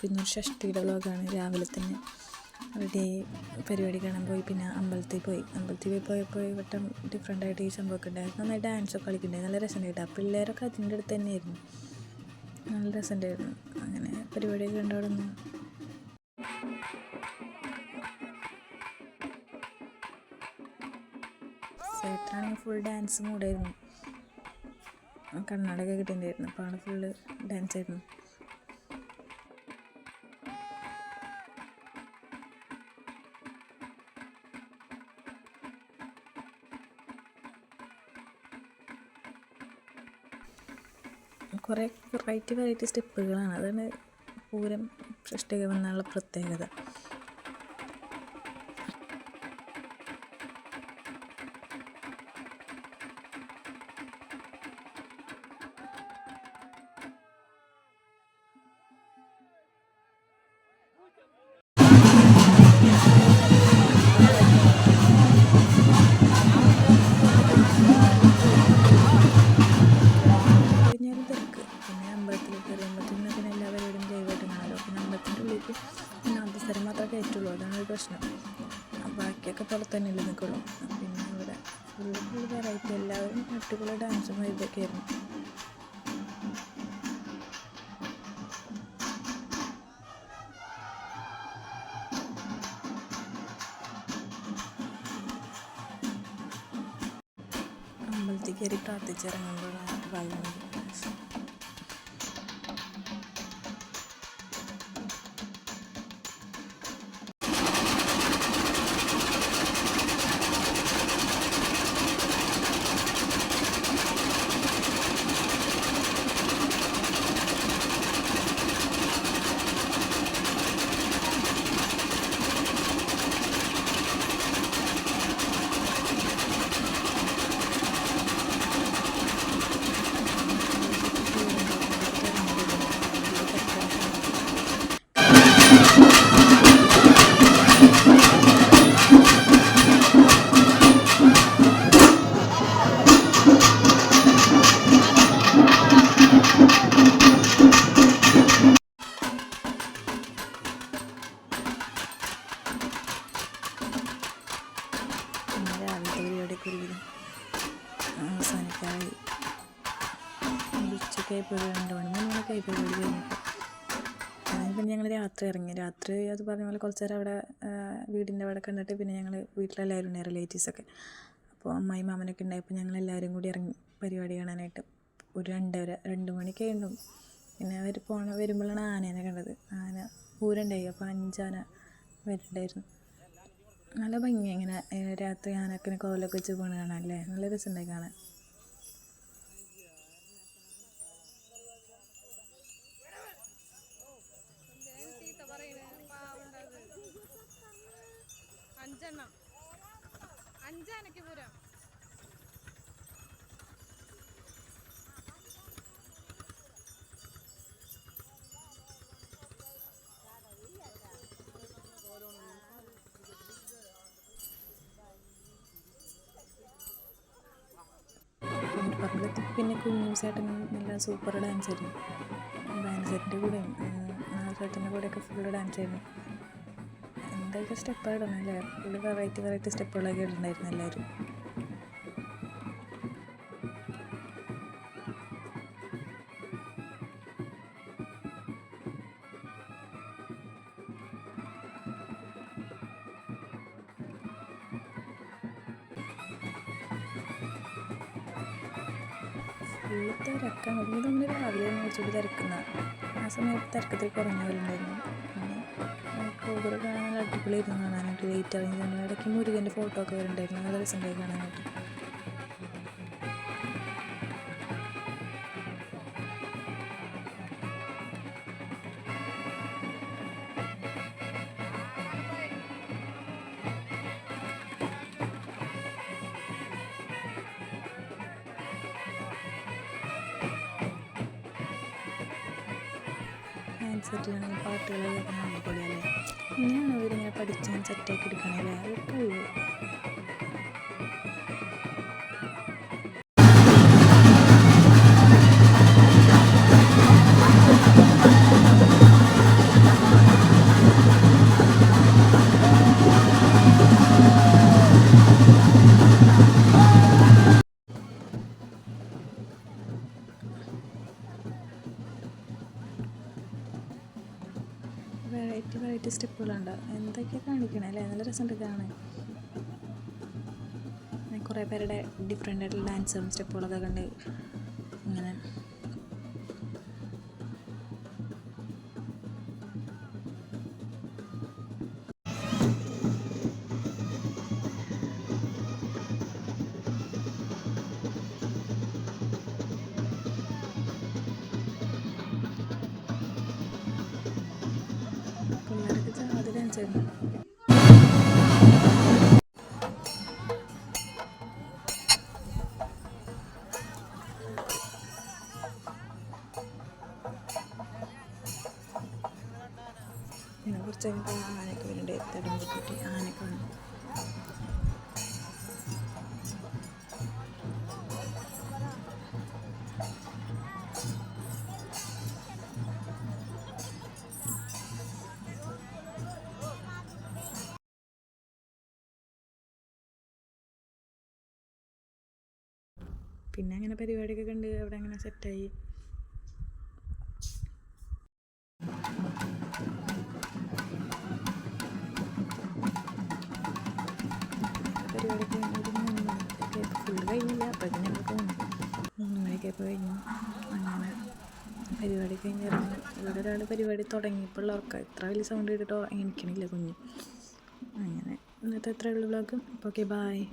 പിന്നെ ഒരു ഷഷ്ടിയുടെ വ്ലോഗാണ് രാവിലെ തന്നെ അവിടെ പരിപാടി കാണാൻ പോയി. പിന്നെ അമ്പലത്തിൽ പോയി. അമ്പലത്തിൽ പോയി പോയപ്പോൾ വട്ടം ഡിഫറെന്റ് ആയിട്ട് ഈ സംഭവമൊക്കെ ഉണ്ടായിരുന്നു. നന്നായി ഡാൻസൊക്കെ കളിക്കുന്നുണ്ടായി നല്ല രസമുണ്ടായിട്ട് ആ പിള്ളേരൊക്കെ അതിന്റെ അടുത്ത് തന്നെയായിരുന്നു. നല്ല രസമുണ്ടായിരുന്നു. അങ്ങനെ പരിപാടിയൊക്കെ കണ്ടവിടെ ചേട്ടനാണെങ്കിൽ ഫുൾ ഡാൻസ് മൂടായിരുന്നു കർണാടക കിട്ടിയിട്ടുണ്ടായിരുന്നു. അപ്പോൾ ആൾ ഫുള്ള് ഡാൻസ് ആയിരുന്നു. കുറേ വെറൈറ്റി വെറൈറ്റി സ്റ്റെപ്പുകളാണ്. അതാണ് പൂരം സൃഷ്ടിക എന്നുള്ള പ്രത്യേകത. കയറ്റുള്ളൂ അതാണ് ഒരു പ്രശ്നം ബാക്കിയൊക്കെ പുറത്ത് തന്നെയല്ലേ നിൽക്കുള്ളൂ. പിന്നെ ഇവിടെ ഫുള്ള് ഫുൾ വെറൈറ്റി എല്ലാവരും അടിപൊളി ഡാൻസും വൈബൊക്കെ ആയിരുന്നു. അമ്പലത്തിൽ കയറി പ്രാർത്ഥിച്ചിറങ്ങുമ്പോഴാണ് വെള്ളം ആയപ്പോൾ ഒരു രണ്ട് മണി മൂന്ന് മണിയൊക്കെ ആയി പരിപാടി കഴിഞ്ഞപ്പോൾ അങ്ങനെ പിന്നെ ഞങ്ങൾ രാത്രി ഇറങ്ങി. രാത്രി അത് പറഞ്ഞ പോലെ കുറച്ച് നേരം അവിടെ വീടിന്റെ അവിടെ കണ്ടിട്ട് പിന്നെ ഞങ്ങൾ വീട്ടിലെല്ലാവരും ഉണ്ടായി റിലേറ്റീവ്സൊക്കെ അപ്പോൾ അമ്മായി മാമനൊക്കെ ഉണ്ടായപ്പോൾ ഞങ്ങൾ എല്ലാവരും കൂടി ഇറങ്ങി പരിപാടി കാണാനായിട്ട്. ഒരു രണ്ടര രണ്ട് മണി ഉണ്ടാവും പിന്നെ അവർ പോണ വരുമ്പോഴാണ് ആനേനെ കണ്ടത്. ആന പൂരണ്ടായി. അപ്പോൾ അഞ്ചാന വരുന്നുണ്ടായിരുന്നു നല്ല ഭംഗി. ഇങ്ങനെ രാത്രി ആനക്കിനെ കോലൊക്കെ വെച്ച് പോണ കാണാൻ അല്ലേ? നല്ല രസമുണ്ടായി കാണാൻ. അഞ്ചെണ്ണം. അഞ്ചാനയ്ക്ക് പൂരം പിന്നെ പിന്നെ കുഞ്ഞു ചേട്ടൻ നല്ല സൂപ്പർ ഡാൻസ് ആയിരുന്നു ഡാൻസറിന്റെ കൂടെയും ചേട്ടന്റെ കൂടെയൊക്കെ ഫുള്ള് ഡാൻസ് ആയിരുന്നു എന്തൊക്കെ സ്റ്റെപ്പ് ഇടണം അല്ലേ ഫുള്ള് വെറൈറ്റി വെറൈറ്റി സ്റ്റെപ്പുകളൊക്കെ ഇടണ്ടായിരുന്നു എല്ലാവരും. ഫുള്ള് തിരക്കാണ് ഇത് നമ്മൾ രാവിലെ കുറച്ചുകൂടി തിരക്കുന്ന. ആ സമയത്ത് തിരക്കത്തിൽ കുറഞ്ഞ കോതറ് കാണാൻ അടിപൊളിയായിരുന്നു കാണാനായിട്ട് വെയിറ്റ് ഇറങ്ങി. ഇടയ്ക്ക് മുരുകന്റെ ഫോട്ടോ ഒക്കെ വരുന്നുണ്ടായിരുന്നു നല്ല രസമുണ്ടായി കാണാനായിട്ട്. സെറ്റിലാണെങ്കിൽ പാട്ടുകൾ കേൾക്കാൻ അടിപൊളിയല്ലേ? ഇങ്ങനെയാണ് അവരിങ്ങനെ പഠിച്ചാൽ സെറ്റാക്കി എടുക്കണല്ലേ അതൊക്കെ വെറൈറ്റി വെറൈറ്റി സ്റ്റെപ്പുകളുണ്ട് എന്തൊക്കെയാണ് കാണിക്കണേ? അല്ലേ? നല്ല രസമുണ്ട് കാണാൻ. കുറേ പേരുടെ ഡിഫറെന്റ് ആയിട്ടുള്ള ഡാൻസും സ്റ്റെപ്പുകളൊക്കെ കണ്ട് ഇങ്ങനെ പിന്നെ ആനക്ക് വരുന്നുണ്ട്. തടം കിട്ടിയിട്ട് ആനക്ക് വേണം പിന്നെ അങ്ങനെ പരിപാടിയൊക്കെ കണ്ട് അവിടെ അങ്ങനെ സെറ്റായി ഫുള്ള് കഴിഞ്ഞില്ല ഞങ്ങൾ പോന്നു മൂന്ന് ഇപ്പോൾ കഴിഞ്ഞു അങ്ങനെ പരിപാടി കഴിഞ്ഞിരുന്നു ഇവിടെ ഒരാൾ പരിപാടി തുടങ്ങിയപ്പോൾ ഉറക്കം ഇത്ര വലിയ സൗണ്ട് കേട്ടിട്ടോ എനിക്കണില്ല കുഞ്ഞ് അങ്ങനെ ഇന്നത്തെ അത്രയുള്ള ബ്ലോഗ് ഓക്കെ ബായ്